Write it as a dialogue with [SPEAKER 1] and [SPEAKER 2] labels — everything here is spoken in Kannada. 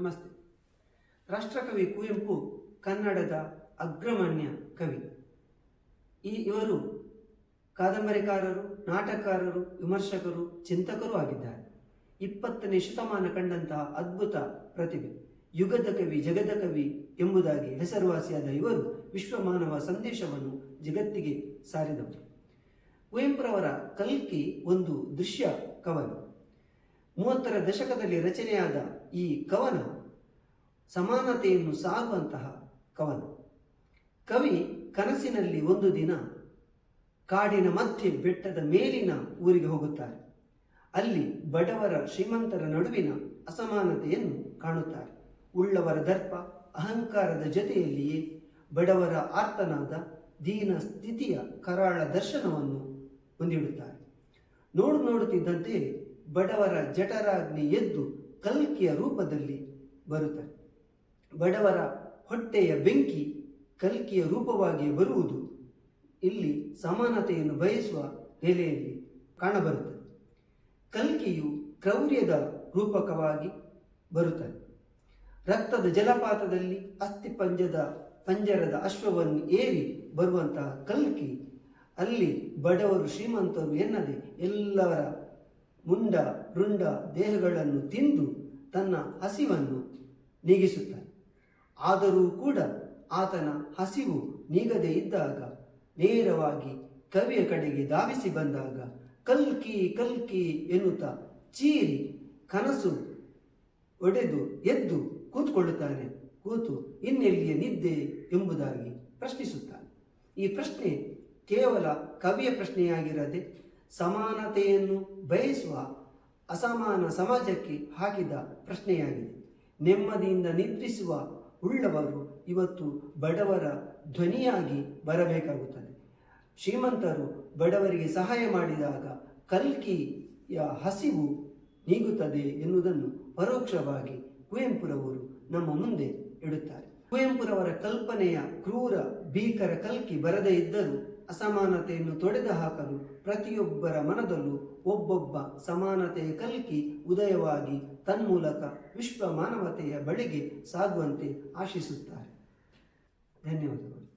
[SPEAKER 1] ನಮಸ್ತೆ. ರಾಷ್ಟ್ರಕವಿ ಕುವೆಂಪು, ಕನ್ನಡದ ಅಗ್ರಮಾನ್ಯ ಕವಿ. ಈ ಇವರು ಕಾದಂಬರಿಕಾರರು, ನಾಟಕಕಾರರು, ವಿಮರ್ಶಕರು, ಚಿಂತಕರು ಆಗಿದ್ದಾರೆ. ಇಪ್ಪತ್ತನೇ ಶತಮಾನ ಕಂಡಂತಹ ಅದ್ಭುತ ಪ್ರತಿಭೆ, ಯುಗದ ಕವಿ, ಜಗದ ಕವಿ ಎಂಬುದಾಗಿ ಹೆಸರುವಾಸಿಯಾದ ಇವರು ವಿಶ್ವ ಮಾನವ ಸಂದೇಶವನ್ನು ಜಗತ್ತಿಗೆ ಸಾರಿದವರು. ಕುವೆಂಪುರವರ ಕಲ್ಕಿ ಒಂದು ದೃಶ್ಯ ಕವನ. ಮೂವತ್ತರ ದಶಕದಲ್ಲಿ ರಚನೆಯಾದ ಈ ಕವನ ಸಮಾನತೆಯನ್ನು ಸಾರುವಂತಹ ಕವನ. ಕವಿ ಕನಸಿನಲ್ಲಿ ಒಂದು ದಿನ ಕಾಡಿನ ಮಧ್ಯೆ ಬೆಟ್ಟದ ಮೇಲಿನ ಊರಿಗೆ ಹೋಗುತ್ತಾರೆ. ಅಲ್ಲಿ ಬಡವರ ಶ್ರೀಮಂತರ ನಡುವಿನ ಅಸಮಾನತೆಯನ್ನು ಕಾಣುತ್ತಾರೆ. ಉಳ್ಳವರ ದರ್ಪ ಅಹಂಕಾರದ ಜೊತೆಯಲ್ಲಿಯೇ ಬಡವರ ಆರ್ತನಾದ ದೀನ ಸ್ಥಿತಿಯ ಕರಾಳ ದರ್ಶನವನ್ನು ಹೊಂದಿಡುತ್ತಾರೆ. ನೋಡು ನೋಡುತ್ತಿದ್ದಂತೆ ಬಡವರ ಜಠರಾಗ್ನಿ ಎದ್ದು ಕಲ್ಕಿಯ ರೂಪದಲ್ಲಿ ಬರುತ್ತದೆ. ಬಡವರ ಹೊಟ್ಟೆಯ ಬೆಂಕಿ ಕಲ್ಕಿಯ ರೂಪವಾಗಿ ಬರುವುದು ಇಲ್ಲಿ ಸಮಾನತೆಯನ್ನು ಬಯಸುವ ನೆಲೆಯಲ್ಲಿ ಕಾಣಬರುತ್ತದೆ. ಕಲ್ಕಿಯು ಕ್ರೌರ್ಯದ ರೂಪಕವಾಗಿ ಬರುತ್ತದೆ. ರಕ್ತದ ಜಲಪಾತದಲ್ಲಿ ಅಸ್ಥಿಪಂಜದ ಪಂಜರದ ಅಶ್ವವನ್ನು ಏರಿ ಬರುವಂತಹ ಕಲ್ಕಿ ಅಲ್ಲಿ ಬಡವರು ಶ್ರೀಮಂತರು ಎನ್ನದೆ ಎಲ್ಲವರ ಮುಂಡ, ರುಂಡ ದೇಹಗಳನ್ನು ತಿಂದು ತನ್ನ ಹಸಿವನ್ನು ನೀಗಿಸುತ್ತಾನೆ. ಆದರೂ ಕೂಡ ಆತನ ಹಸಿವು ನೀಗದೇ ಇದ್ದಾಗ, ನೇರವಾಗಿ ಕವಿಯ ಕಡೆಗೆ ಧಾವಿಸಿ ಬಂದಾಗ, ಕಲ್ಕಿ ಕಲ್ಕಿ ಎನ್ನುತ್ತಾ ಚೀರಿ ಕನಸು ಒಡೆದು ಎದ್ದು ಕೂತ್ಕೊಳ್ಳುತ್ತಾನೆ. ಕೂತು ಇನ್ನೆಲ್ಲಿಯ ನಿದ್ದೆ ಎಂಬುದಾಗಿ ಪ್ರಶ್ನಿಸುತ್ತಾನೆ. ಈ ಪ್ರಶ್ನೆ ಕೇವಲ ಕವಿಯ ಪ್ರಶ್ನೆಯಾಗಿರದೆ ಸಮಾನತೆಯನ್ನು ಬಯಸುವ ಅಸಮಾನ ಸಮಾಜಕ್ಕೆ ಹಾಕಿದ ಪ್ರಶ್ನೆಯಾಗಿದೆ. ನೆಮ್ಮದಿಯಿಂದ ನಿದ್ರಿಸುವ ಉಳ್ಳವರು ಇವತ್ತು ಬಡವರ ಧ್ವನಿಯಾಗಿ ಬರಬೇಕಾಗುತ್ತದೆ. ಶ್ರೀಮಂತರು ಬಡವರಿಗೆ ಸಹಾಯ ಮಾಡಿದಾಗ ಕಲ್ಕಿಯ ಹಸಿವು ನೀಗುತ್ತದೆ ಎನ್ನುವುದನ್ನು ಪರೋಕ್ಷವಾಗಿ ಕುವೆಂಪುರವರು ನಮ್ಮ ಮುಂದೆ ಇಡುತ್ತಾರೆ. ಕುವೆಂಪುರವರ ಕಲ್ಪನೆಯ ಕ್ರೂರ ಭೀಕರ ಕಲ್ಕಿ ಬರದೇ ಇದ್ದರೂ ಅಸಮಾನತೆಯನ್ನು ತೊಡೆದು ಹಾಕಲು ಪ್ರತಿಯೊಬ್ಬರ ಮನದಲ್ಲೂ ಒಬ್ಬೊಬ್ಬ ಸಮಾನತೆಯ ಕಲ್ಕಿ ಉದಯವಾಗಿ ತನ್ಮೂಲಕ ವಿಶ್ವ ಮಾನವತೆಯ ಬಳಿಗೆ ಸಾಗುವಂತೆ ಆಶಿಸುತ್ತಾರೆ. ಧನ್ಯವಾದಗಳು.